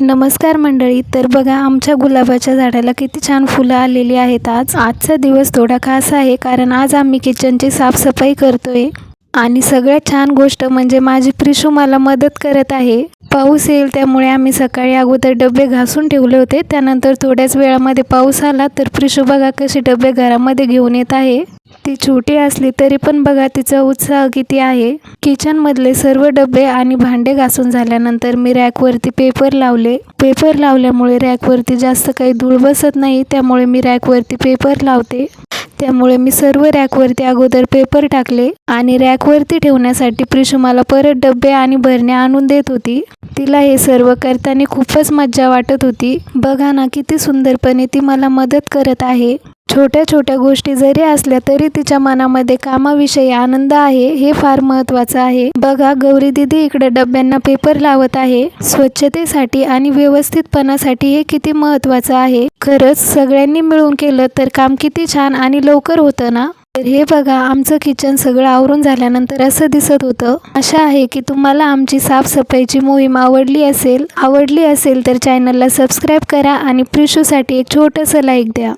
नमस्कार मंडळी तर बघा आमच्या गुलाबाच्या झाडाला किती छान फुलं आलेली आहेत आज. आजचा दिवस थोडा खास आहे कारण आज आम्ही किचनची साफसफाई करतोय. आणि सगळ्यात छान गोष्ट म्हणजे माझी प्रिशू मला मदत करत आहे. पाऊस येईल त्यामुळे आम्ही सकाळी अगोदर डबे घासून ठेवले होते. त्यानंतर थोड्याच वेळामध्ये पाऊस आला तर प्रिशू बघा कसे डबे घरामध्ये घेऊन येत आहे. ती छोटी असली तरी पण बघा तिचा उत्साह किती आहे. किचनमधले सर्व डबे आणि भांडे घासून झाल्यानंतर मी रॅकवरती पेपर लावले. पेपर लावल्यामुळे रॅकवरती जास्त काही धूळ बसत नाही त्यामुळे मी रॅकवरती पेपर लावते. त्यामुळे मी सर्व रॅकवरती अगोदर पेपर टाकले आणि रॅकवरती ठेवण्यासाठी प्रिशू मला परत डबे आणि भरण्या आणून देत होती. तिला हे सर्व करताना खूपच मज्जा वाटत होती. बघा ना किती सुंदरपणे ती मला मदत करत आहे. छोट्या छोट्या गोष्टी जरी असल्या तरी तिच्या मनामध्ये कामाविषयी आनंद आहे हे फार महत्त्वाचं आहे. बघा गौरी दिदी इकडे डब्यांना पेपर लावत आहे. स्वच्छतेसाठी आणि व्यवस्थितपणासाठी हे किती महत्त्वाचं आहे. खरंच सगळ्यांनी मिळून केलं तर काम किती छान आणि लवकर होतं ना? तर हे बघा आमचं किचन सगळं आवरून झाल्यानंतर असं दिसत होतं. आशा आहे की तुम्हाला आमची साफसफाईची मोहीम आवडली असेल. आवडली असेल तर चॅनलला सबस्क्राईब करा आणि प्रिशूसाठी एक छोटंसं लाईक द्या.